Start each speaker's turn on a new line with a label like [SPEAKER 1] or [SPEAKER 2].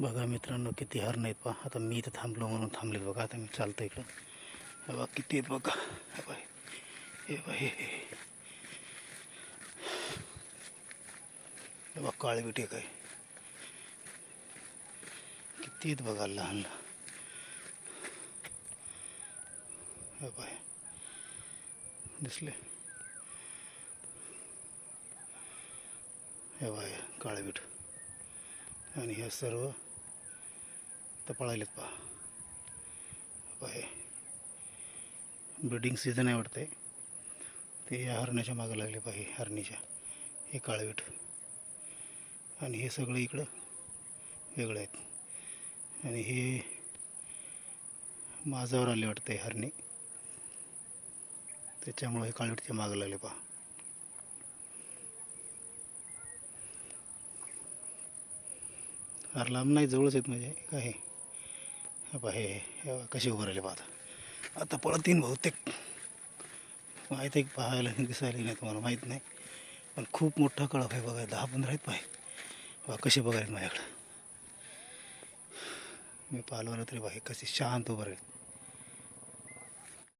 [SPEAKER 1] बघा मित्रांनो किती हार नाहीत पहा. आता मी इथं थांबलो म्हणून थांबले बघा. आता मी चालतो इकडं. बाबा किती बघा. हे बघा हे बघा हे काळे बिटे काय. किती आहेत बघा लहान. लहान हे दिसले. हे बाय हे काळे बीट. आणि हे सर्व तर पळायलेत पहा. पहा हे. ब्रिडिंग सीझन आहे वाटते ते या हरणाच्या मागं लागले पाहिजे हरणीच्या. हे काळवीट. आणि हे सगळं इकडं वेगळं आहेत. आणि हे माझावर आले वाटते हरणी. त्याच्यामुळं हे काळवीटच्या मागं लागले पहा. फार लांब नाही जवळच आहेत म्हणजे काय हे हे कसे उभं राहिले पाहता आता. पळतीन बहुतेक. माहीत आहे की पाहायला दिसायला नाही तुम्हाला माहीत नाही. पण खूप मोठा कळप आहे बघा दहा पंधरा आहेत पाहे बा कसे बघायला माझ्याकडं. मी पाहिलं तरी बाहेर कसे शांत उभं राहील.